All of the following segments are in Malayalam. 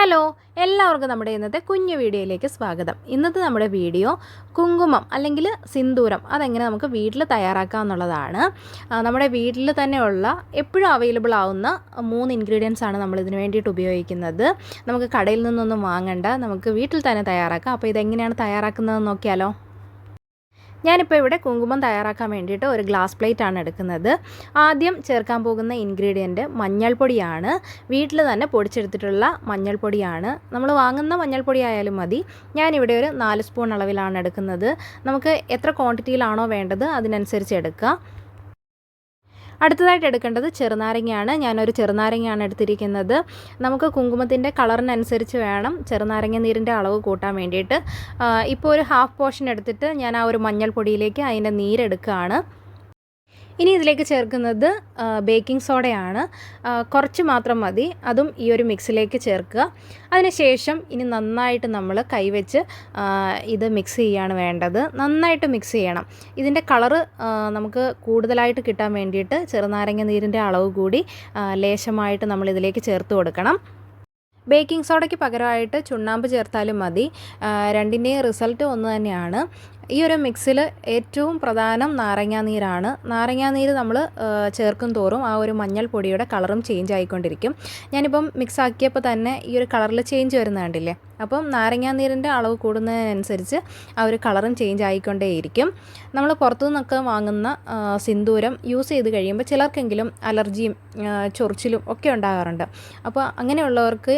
ഹലോ എല്ലാവർക്കും നമ്മുടെ ഇന്നത്തെ കുഞ്ഞു വീഡിയോയിലേക്ക് സ്വാഗതം. ഇന്നത്തെ നമ്മുടെ വീഡിയോ കുങ്കുമം അല്ലെങ്കിൽ സിന്ദൂരം അതെങ്ങനെ നമുക്ക് വീട്ടിൽ തയ്യാറാക്കാം എന്നുള്ളതാണ്. നമ്മുടെ വീട്ടിൽ തന്നെയുള്ള എപ്പോഴും അവൈലബിൾ ആവുന്ന മൂന്ന് ഇൻഗ്രീഡിയൻസ് ആണ് നമ്മൾ ഇതിന് വേണ്ടിയിട്ട് ഉപയോഗിക്കുന്നത്. നമുക്ക് കടയിൽ നിന്നൊന്നും വാങ്ങണ്ട നമുക്ക് വീട്ടിൽ തന്നെ തയ്യാറാക്കാം. അപ്പോൾ ഇതെങ്ങനെയാണ് തയ്യാറാക്കുന്നതെന്ന് നോക്കിയാലോ? ഞാനിപ്പോൾ ഇവിടെ കുങ്കുമം തയ്യാറാക്കാൻ വേണ്ടിയിട്ട് ഒരു ഗ്ലാസ് പ്ലേറ്റ് ആണ് എടുക്കുന്നത്. ആദ്യം ചേർക്കാൻ പോകുന്ന ഇൻഗ്രീഡിയന്റ് മഞ്ഞൾപ്പൊടിയാണ്. വീട്ടിൽ തന്നെ പൊടിച്ചെടുത്തിട്ടുള്ള മഞ്ഞൾപ്പൊടിയാണ്. നമ്മൾ വാങ്ങുന്ന മഞ്ഞൾപ്പൊടി ആയാലും മതി. ഞാനിവിടെ ഒരു നാല് സ്പൂൺ അളവിലാണ് എടുക്കുന്നത്. നമുക്ക് എത്ര ക്വാണ്ടിറ്റിയിലാണോ വേണ്ടത് അതിനനുസരിച്ച് എടുക്കുക അടുത്തതായിട്ട് എടുക്കേണ്ടത് ചെറുനാരങ്ങയാണ്. ഞാനൊരു ചെറുനാരങ്ങയാണ് എടുത്തിരിക്കുന്നത്. നമുക്ക് കുങ്കുമത്തിന്റെ കളറിനനുസരിച്ച് വേണം ചെറുനാരങ്ങ നീരിന്റെ അളവ് കൂട്ടാൻ വേണ്ടിയിട്ട്. ഇപ്പോൾ ഒരു ഹാഫ് പോർഷൻ എടുത്തിട്ട് ഞാൻ ആ ഒരു മഞ്ഞൾപ്പൊടിയിലേക്ക് അതിന്റെ നീരെടുക്കുകയാണ്. ഇനി ഇതിലേക്ക് ചേർക്കുന്നത് ബേക്കിംഗ് സോഡയാണ് കുറച്ച് മാത്രം മതി. അതും ഈ ഒരു മിക്സിലേക്ക് ചേർക്കുക. അതിനുശേഷം ഇനി നന്നായിട്ട് നമ്മൾ കൈവച്ച് ഇത് മിക്സ് ചെയ്യാണ് വേണ്ടത്. നന്നായിട്ട് മിക്സ് ചെയ്യണം. ഇതിന്റെ കളറ് നമുക്ക് കൂടുതലായിട്ട് കിട്ടാൻ വേണ്ടിയിട്ട് ചെറുനാരങ്ങ നീരിന്റെ അളവ് കൂടി ലേശമായിട്ട് നമ്മൾ ഇതിലേക്ക് ചേർത്ത് കൊടുക്കണം. ബേക്കിംഗ് സോഡയ്ക്ക് പകരമായിട്ട് ചുണ്ണാമ്പ് ചേർത്താലും മതി. രണ്ടിന്റെയും റിസൾട്ട് ഒന്ന് തന്നെയാണ്. ഈ ഒരു മിക്സിൽ ഏറ്റവും പ്രധാനം നാരങ്ങാനീരാണ് നാരങ്ങാനീര് നമ്മൾ ചേർക്കും തോറും ആ ഒരു മഞ്ഞൾ പൊടിയുടെ കളറും ചേഞ്ച് ആയിക്കൊണ്ടിരിക്കും. ഞാനിപ്പം മിക്സ് ആക്കിയപ്പോൾ തന്നെ ഈ ഒരു കളറിൽ ചേഞ്ച് വരുന്ന കണ്ടില്ലേ? അപ്പം നാരങ്ങാനീരിന്റെ അളവ് കൂടുന്നതിനനുസരിച്ച് ആ ഒരു കളറും ചേഞ്ച് ആയിക്കൊണ്ടേയിരിക്കും. നമ്മൾ പുറത്തു നിന്നൊക്കെ വാങ്ങുന്ന സിന്ദൂരം യൂസ് ചെയ്ത് കഴിയുമ്പോൾ ചിലർക്കെങ്കിലും അലർജിയും ചൊറിച്ചിലും ഒക്കെ ഉണ്ടാകാറുണ്ട്. അപ്പോൾ അങ്ങനെയുള്ളവർക്ക്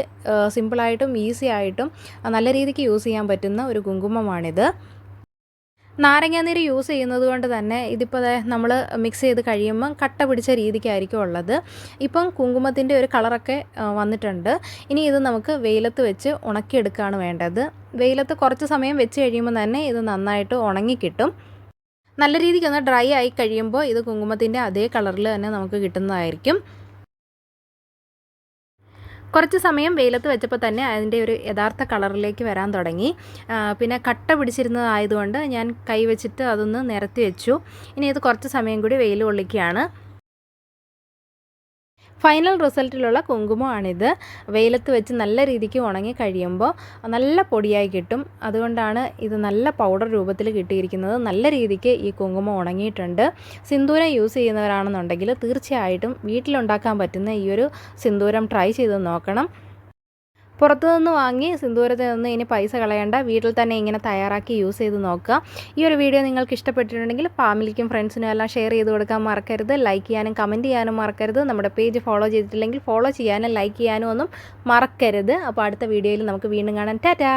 സിമ്പിളായിട്ടും ഈസി ആയിട്ടും നല്ല രീതിക്ക് യൂസ് ചെയ്യാൻ പറ്റുന്ന ഒരു കുങ്കുമമാണിത്. നാരങ്ങാനീര് യൂസ് ചെയ്യുന്നത് കൊണ്ട് തന്നെ ഇതിപ്പോൾ നമ്മൾ മിക്സ് ചെയ്ത് കഴിയുമ്പം കട്ട പിടിച്ച രീതിക്കായിരിക്കും ഉള്ളത്. ഇപ്പം കുങ്കുമത്തിന്റെ ഒരു കളറൊക്കെ വന്നിട്ടുണ്ട്. ഇനി ഇത് നമുക്ക് വെയിലത്ത് വെച്ച് ഉണക്കിയെടുക്കുകയാണ് വേണ്ടത്. വെയിലത്ത് കുറച്ച് സമയം വെച്ച് കഴിയുമ്പോൾ തന്നെ ഇത് നന്നായിട്ട് ഉണങ്ങിക്കിട്ടും നല്ല രീതിക്ക് ഒന്ന് ഡ്രൈ ആയി കഴിയുമ്പോൾ ഇത് കുങ്കുമത്തിന്റെ അതേ കളറിൽ തന്നെ നമുക്ക് കിട്ടുന്നതായിരിക്കും. കുറച്ച് സമയം വെയിലത്ത് വെച്ചപ്പോൾ തന്നെ അതിന്റെ ഒരു യഥാർത്ഥ കളറിലേക്ക് വരാൻ തുടങ്ങി. പിന്നെ കട്ട പിടിച്ചിരുന്നതായതുകൊണ്ട് ഞാൻ കൈ വെച്ചിട്ട് അതൊന്ന് നിരത്തി വെച്ചു. ഇനി ഇത് കുറച്ച് സമയം കൂടി വെയിൽ കൊള്ളിക്കുകയാണ്. ഫൈനൽ റിസൾട്ടിലുള്ള കുങ്കുമമാണിത്. വെയിലത്ത് വെച്ച് നല്ല രീതിക്ക് ഉണങ്ങി കഴിയുമ്പോൾ നല്ല പൊടിയായി കിട്ടും. അതുകൊണ്ടാണ് ഇത് നല്ല പൗഡർ രൂപത്തിൽ കിട്ടിയിരിക്കുന്നത്. നല്ല രീതിക്ക് ഈ കുങ്കുമം ഉണങ്ങിയിട്ടുണ്ട്. സിന്ദൂരം യൂസ് ചെയ്യുന്നവരാണെന്നുണ്ടെങ്കിൽ തീർച്ചയായിട്ടും വീട്ടിലുണ്ടാക്കാൻ പറ്റുന്ന ഈ ഒരു സിന്ദൂരം ട്രൈ ചെയ്ത് നോക്കണം. പുറത്തു നിന്ന് വാങ്ങി സിന്ദൂരത്തിൽ നിന്ന് ഇനി പൈസ കളയേണ്ട. വീട്ടിൽ തന്നെ ഇങ്ങനെ തയ്യാറാക്കി യൂസ് ചെയ്ത് നോക്കുക. ഈ ഒരു വീഡിയോ നിങ്ങൾക്ക് ഇഷ്ടപ്പെട്ടിട്ടുണ്ടെങ്കിൽ ഫാമിലിക്കും ഫ്രണ്ട്സിനും എല്ലാം ഷെയർ ചെയ്ത് കൊടുക്കാൻ മറക്കരുത്. ലൈക്ക് ചെയ്യാനും കമന്റ് ചെയ്യാനും മറക്കരുത്. നമ്മുടെ പേജ് ഫോളോ ചെയ്തിട്ടില്ലെങ്കിൽ ഫോളോ ചെയ്യാനും ലൈക്ക് ചെയ്യാനും ഒന്നും മറക്കരുത്. അപ്പോൾ അടുത്ത വീഡിയോയിൽ നമുക്ക് വീണ്ടും കാണാം. ടാറ്റാ